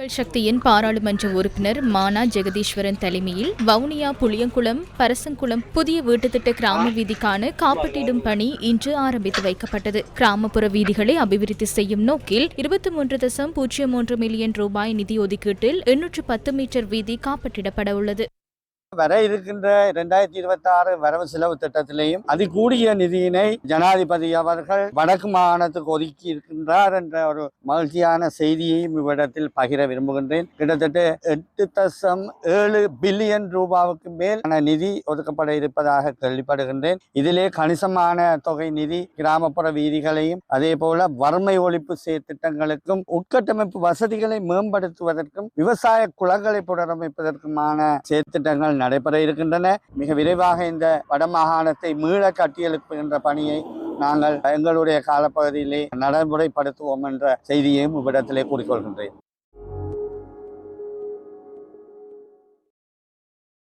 மக்கள் சக்தியின் பாராளுமன்ற உறுப்பினர் மானா ஜெகதீஸ்வரன் தலைமையில் வவுனியா புளியங்குளம் பரசங்குளம் புதிய வீட்டுத்திட்ட கிராம வீதிக்கான காப்பீட்டிடும் பணி இன்று ஆரம்பித்து வைக்கப்பட்டது. கிராமப்புற வீதிகளை அபிவிருத்தி செய்யும் நோக்கில் இருபத்தி மூன்று தசம் பூஜ்ஜியம் மூன்று மில்லியன் ரூபாய் நிதி ஒதுக்கீட்டில் எண்ணூற்று பத்து மீட்டர் வீதி காப்பீட்டிடப்பட உள்ளது. வர இருக்கின்ற இரண்டாயிரத்தி இருபத்தி ஆறு வரவு செலவு திட்டத்திலேயும் அதிகூடிய நிதியினை ஜனாதிபதி அவர்கள் வடக்கு மாகாணத்துக்கு ஒதுக்கி இருக்கின்றார் என்ற ஒரு மகிழ்ச்சியான செய்தியையும் இவ்விடத்தில் பகிர விரும்புகின்றேன். கிட்டத்தட்ட எட்டு தசம் ஏழு பில்லியன் ரூபாவுக்கு மேல் நிதி ஒதுக்கப்பட இருப்பதாக கேள்விப்படுகின்றேன். இதிலே கணிசமான தொகை நிதி கிராமப்புற வீதிகளையும் அதே போல வறுமை ஒழிப்பு செய் திட்டங்களுக்கும் உட்கட்டமைப்பு வசதிகளை மேம்படுத்துவதற்கும் விவசாய குளங்களை புனரமைப்பதற்குமான செயற்திட்டங்கள் நடைபெற இருக்கின்றன. மிக விரைவாக இந்த வடமாகாணத்தை மீள கட்டியெழுப்புகின்ற பணியை நாங்கள் எங்களுடைய காலப்பகுதியிலே நடைமுறைப்படுத்துவோம் என்ற செய்தியையும் இவ்விடத்திலே கூறிக்கொள்கின்றேன்.